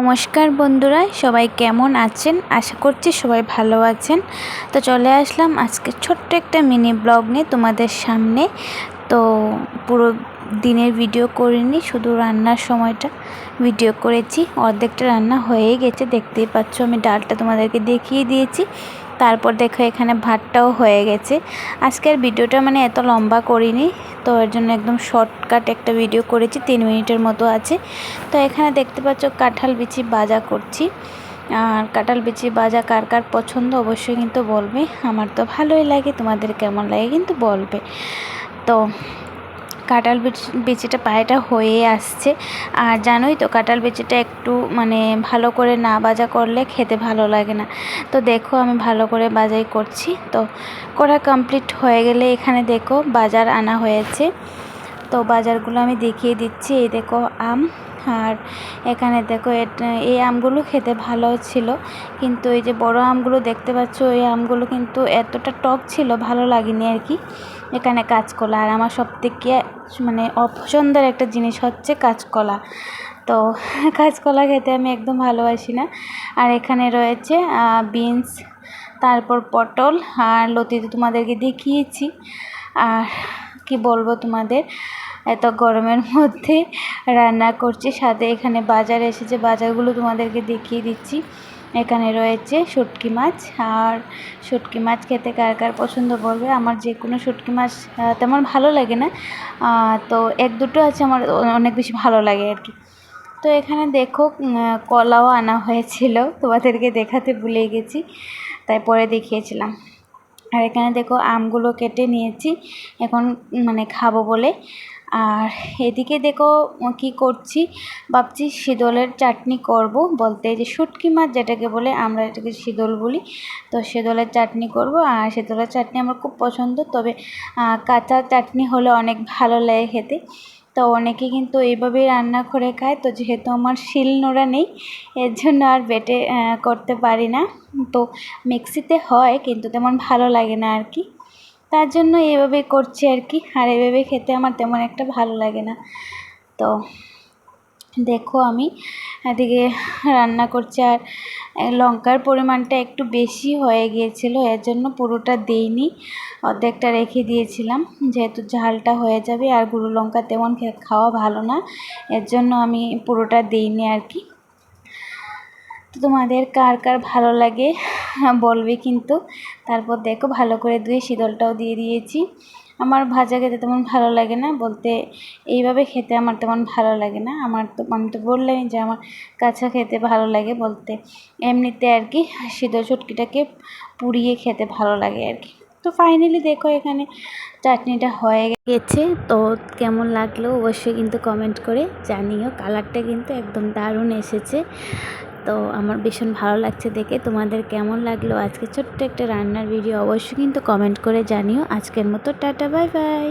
নমস্কার বন্ধুরা, সবাই কেমন আছেন? আশা করছি সবাই ভালো আছেন। তো চলে আসলাম আজকে ছোট্ট একটা মিনি ব্লগ নিয়ে তোমাদের সামনে। তো পুরো দিনের ভিডিও করিনি, শুধু রান্নার সময়টা ভিডিও করেছি। অর্ধেকটা রান্না হয়ে গেছে, দেখতেই পাচ্ছ আমি ডালটা তোমাদেরকে দেখিয়ে দিয়েছি। তারপর দেখো এখানে ভাতটাও হয়ে গেছে। আজকের ভিডিওটা মানে এত লম্বা করিনি, তো এর জন্য একদম শর্টকাট একটা ভিডিও করেছি, তিন মিনিটের মতো আছে। তো এখানে দেখতে পাচ্ছ কাঁঠাল বিচি বাজা করছি। আর কাঁঠাল বিচি বাজা কার কার পছন্দ অবশ্যই কিন্তু বলবে। আমার তো ভালোই লাগে, তোমাদের কেমন লাগে কিন্তু বলবে। তো কাঁঠাল বিচিটা পায়েটা হয়ে আসছে। আর জানোই তো, কাঁঠাল বিচিটা একটু মানে ভালো করে না বাজা করলে খেতে ভালো লাগে না। তো দেখো, আমি ভালো করে বাজাই করছি। তো করা কমপ্লিট হয়ে গেলে এখানে দেখো, বাজার আনা হয়েছে। তো বাজারগুলো আমি দেখিয়ে দিচ্ছি। এই দেখো, আম। আর এখানে দেখো এই আমগুলো খেতে ভালো ছিল। কিন্তু এই যে বড় আমগুলো দেখতে পাচ্ছ, এই আমগুলো কিন্তু এতটা টক ছিল, ভালো লাগেনি আর কি। এখানে কাঁচকলা, আর আমার সবথেকে মানে অপছন্দের একটা জিনিস হচ্ছে কাঁচকলা। তো কাঁচকলা খেতে আমি একদম ভালোবাসি না। আর এখানে রয়েছে বিনস, তারপর পটল, আর লতি তো তোমাদেরকে দেখিয়েছি। আর কি বলব তোমাদের? এত গরমের মধ্যে রান্না করছি। সাথে এখানে বাজার এসেছে। বাজারগুলো তোমাদেরকে দেখিয়ে দিচ্ছি। এখানে রয়েছে শুটকি মাছ। আর শুটকি মাছ খেতে কার কার পছন্দ করবে আমার যে কোনো শুটকি মাছ তেমন ভালো লাগে না। তো এক দুটো আছে আমার অনেক বেশি ভালো লাগে আর কি। তো এখানে দেখো কলাও আনা হয়েছিল। তোমাদেরকে দেখাতে ভুলে গেছি, তাই পরে দেখিয়েছিলাম। আর এখানে দেখো, আমগুলো কেটে নিয়েছি। এখন মানে খাব বলে। আর এদিকে দেখো কি করছি? ভাবছি শীতলের চাটনি করব বলতে যে শুটকি মাছ যেটাকে বলে আমরা এটাকে শীতল বলি। তো শীতলের চাটনি করব আর শীতলের চাটনি আমার খুব পছন্দ। তবে কাঁচা চাটনি হলে অনেক ভালো লাগে খেতে। তো অনেকে কিন্তু এইভাবেই রান্না করে খায়। তো যেহেতু আমার শিল নোড়া নেই, এর জন্য আর বেটে করতে পারি না। তো মিক্সিতে হয় কিন্তু তেমন ভালো লাগে না আর কি। তার জন্য এভাবে করছি আর কি। আর এভাবে খেতে আমার তেমন একটা ভালো লাগে না। তো দেখো আমি এদিকে রান্না করছি আর লঙ্কার পরিমাণটা একটু বেশি হয়ে গিয়েছিল, এর জন্য পুরোটা দিইনি। অর্ধেকটা রেখে দিয়েছিলাম, যেহেতু ঝালটা হয়ে যাবে আর গুঁড়ো লঙ্কা তেমন খাওয়া ভালো না, এর জন্য আমি পুরোটা দিইনি আর কি। তো তোমাদের কার কার ভালো লাগে বলবে কিন্তু। তারপর দেখো ভালো করে ধুয়ে শীতলটাও দিয়ে দিয়েছি। আমার ভাজা খেতে তেমন ভালো লাগে না, বলতে এইভাবে খেতে আমার তেমন ভালো লাগে না। আমার তো, আমি তো বললামই যে আমার কাঁচা খেতে ভালো লাগে বলতে। এমনিতে আর কি শীতল চটকিটাকে পুড়িয়ে খেতে ভালো লাগে আর কি। তো ফাইনালি দেখো এখানে চাটনিটা হয়ে গেছে। তো কেমন লাগল অবশ্যই কিন্তু কমেন্ট করে জানিও। কালারটা কিন্তু একদম দারুণ এসেছে। তো আমার ভীষণ ভালো লাগছে দেখে। তোমাদের কেমন লাগল আজকে ছোট্ট একটা রান্নার ভিডিও অবশ্যই কিন্তু কমেন্ট করে জানিও। আজকের মতো টাটা বাই বাই